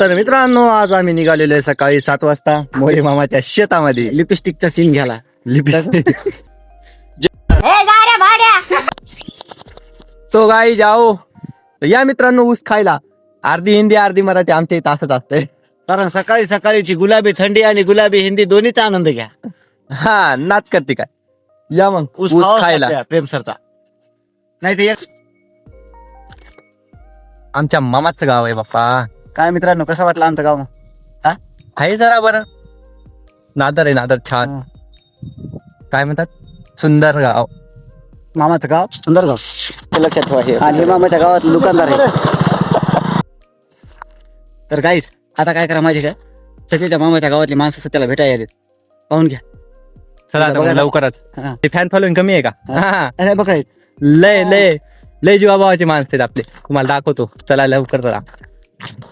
तर मित्रांनो आज आम्ही निघालेलो आहे सकाळी सात वाजता. मोरे मामाच्या शेतामध्ये. लिपस्टिकचा सीन घ्याला. लिपस्टिक. तो गाई जाओ. तर या मित्रांनो ऊस खायला. अर्धी हिंदी अर्धी मराठी आमच्या इथं असंच असतंय. कारण सकाळी सकाळीची गुलाबी थंडी आणि गुलाबी हिंदी दोन्हीचा आनंद घ्या. हा नाच करते काय? या मग ऊस खायला. प्रेम सरता नाही ते एक आमच्या मामाचं गाव आहे बाप्पा. काय मित्रांनो कसं वाटलं आमचं गाव? हा? आहे जरा बरं. नादर आहे नादर छान. काय म्हणतात? सुंदर गाव. मामाचं गाव? सुंदर गाव. ते लक्षात ठेवा हे. आणि हे मामाच्या गावात दुकानदार आहे. तर गाईस आता काय करा माहिती का? सध्याच्या मामाच्या गावातली माणसं सध्याला भेटायला आलेत. पाहून घ्या. चला आता बघा. लवकरच. हा. ते फॅन फॉलोइंग कमी आहे का? हा. अरे बघा. लय लय. लय जीवाभावाचे माणसं आहेत आपले. तुम्हाला दाखवतो. चला लवकर चला.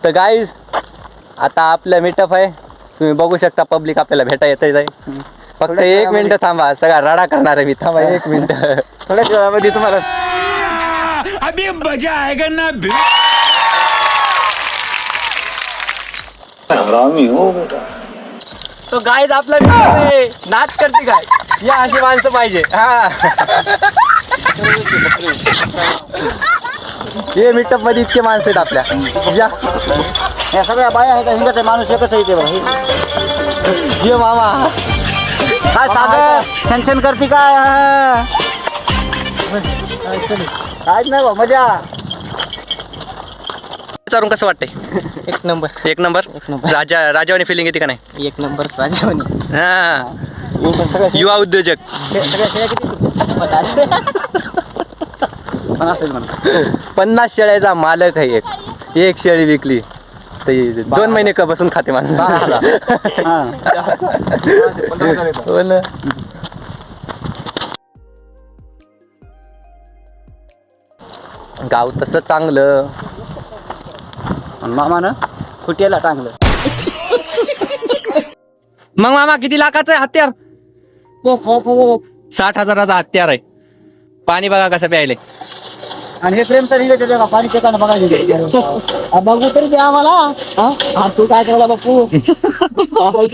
तर गाईज आता आपलं मीटअप आहे. तुम्ही बघू शकता पब्लिक आपल्याला भेटा येत आहे फक्त एक मिनिट थांबा. सगळा राडा करणार आहे मी. थांबा एक मिनिट. थोड्याच वेळामध्ये तुम्हाला अभी मजा आएगा ना हरामी हो बेटा. तो गाईज आपला नाच करते काय या अशी माणसं पाहिजे. हा. हे मीटअपमध्ये इतके माणसं आहेत आपल्या. या. या सगळ्या बाया आहेत हिंगत आहे माणूस एकच आहे इथे बघा. ये मामा. काय सागर? छन छन करते काय. काहीच नाही बा मजा. विचारून कसं वाटतंय? एक नंबर. एक नंबर? नंबर. राजा राजावानी फिलिंग येते का नाही? एक नंबर राजावणी हा. सगळ्या युवा उद्योजक. सगळ्या शेळ्या किती पण असेल म्हणा. पन्नास शेळ्याचा मालक आहे एक. एक शेळी विकली. दोन महिने का बसून खाते माणूस. हा. ना. गाव तसं चांगलं. आणि मामानं खुट्याला टांगलं. मग मामा किती लाखाचं आहे हत्यार. साठ हजाराचा हत्यार आहे. पाणी बघा कसं प्यायले आणि हे प्रेम तर हिंगत का पाणी पेताना बघायला बघू तरी ते आम्हाला हा? हा, तू काय करायला बापू